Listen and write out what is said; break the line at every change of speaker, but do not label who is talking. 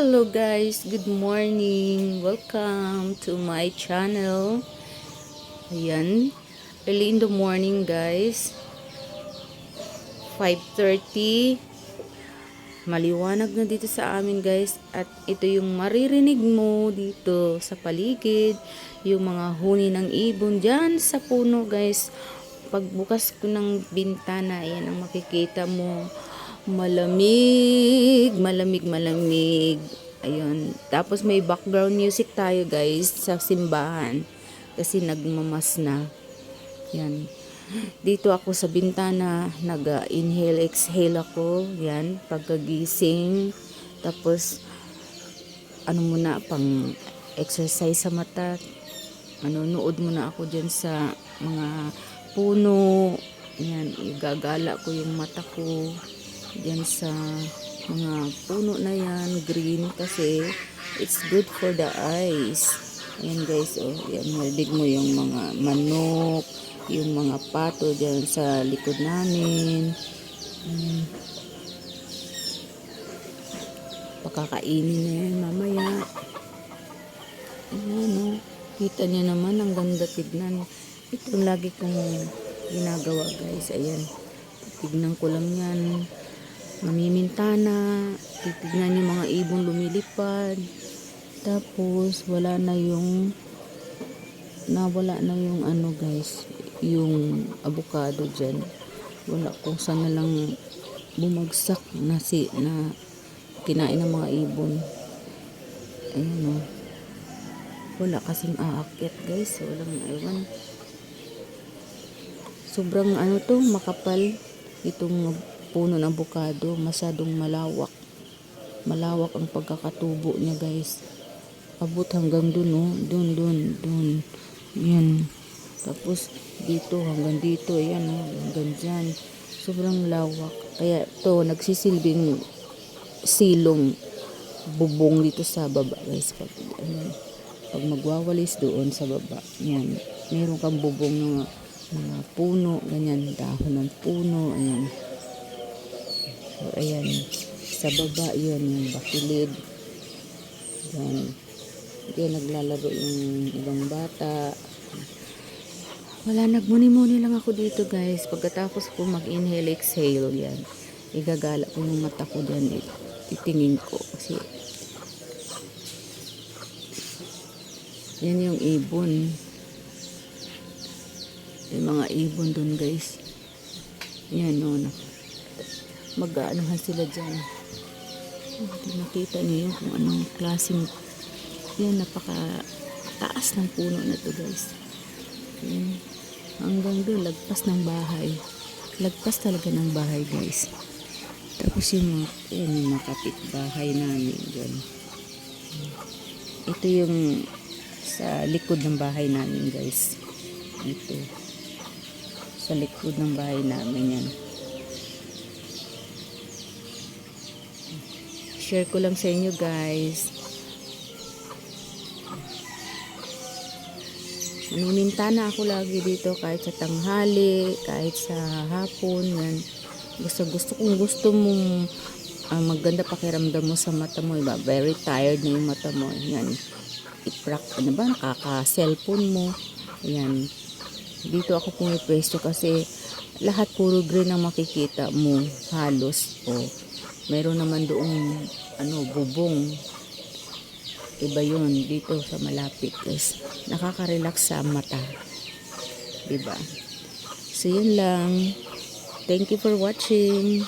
Hello guys, good morning. Welcome to my channel. Ayan, early in the morning guys. 5.30. Maliwanag na dito sa amin guys. At ito yung maririnig mo dito sa paligid. Yung mga huni ng ibon dyan sa puno guys. Pagbukas ko ng bintana, ayan ang makikita mo malamig, malamig, malamig. Ayun. Tapos may background music tayo guys sa simbahan. Kasi nagmamas na. Yan. Dito ako sa bintana, nag-inhale, exhale ako. Yan. Pagkagising. Tapos, ano muna, pang exercise sa mata. Manonood muna ako dyan sa mga puno. Yan. Igagala ko yung mata ko dyan sa mga puno na yan, green kasi it's good for the eyes. Ayan guys, oh, yan, marinig mo yung mga manok, yung mga pato dyan sa likod namin. Hmm. Pakakainin na yan mamaya. Ayan, oh. Kita niya naman, ang ganda tignan. Ito lagi kong ginagawa guys. Ayan. Tignan ko lang yan mamimintana, titignan yung mga ibon lumilipad, tapos wala na yung nawala na yung ano guys, yung avocado dyan. Wala kung saan na lang bumagsak na si na kinain ng mga ibon. Ayun o. Wala kasing aakyat guys. Walang ewan. Sobrang ano to, makapal itong puno ng avocado, masyadong malawak. Malawak ang pagkakatubo niya, guys. Abot hanggang dun, oh. Dun, dun, dun. Yan. Tapos, dito, hanggang dito, yan, oh. Hanggang dyan. Sobrang lawak. Kaya, to nagsisilbing silong bubong dito sa baba, guys. Pag, ano, pag magwawalis doon sa baba, yan. Meron kang bubong ng mga puno, ganyan, dahon ng puno, ayan. So, ayan. Sa baba, yun, yung bakilid. Yan. Diyan naglalaro yung ibang bata. Wala, nagmuni-muni lang ako dito, guys. Pagkatapos ko mag-inhale, exhale, yan. Igagala ko yung mata ko dyan. Titingin ko. Kasi, yan yung ibon. Yung mga ibon dun, guys. Yan, no, no mag-aanuhan sila dyan. Hindi nakita niyo kung anong klaseng yan, napaka taas ng puno na to guys. Yan. Hanggang doon, lagpas ng bahay. Lagpas talaga ng bahay guys. Tapos yung, yan, yung mga bahay namin dyan. Ito yung sa likod ng bahay namin guys. Ito. Sa likod ng bahay namin yan. Share ko lang sa inyo guys Nanimintana ako lagi dito kahit sa tanghali, kahit sa hapon, yan. Gusto, gusto kung gusto mong uh, maganda pakiramdam mo sa mata mo, iba, very tired na yung mata mo, yan. I-prac, ano ba, nakaka-cellphone mo, yan. Dito ako pumipwesto kasi lahat puro green ang makikita mo, halos, o. Oh meron naman doong ano bubong. Iba yun dito sa malapit guys nakaka-relax sa mata. Diba? So yun lang. Thank you for watching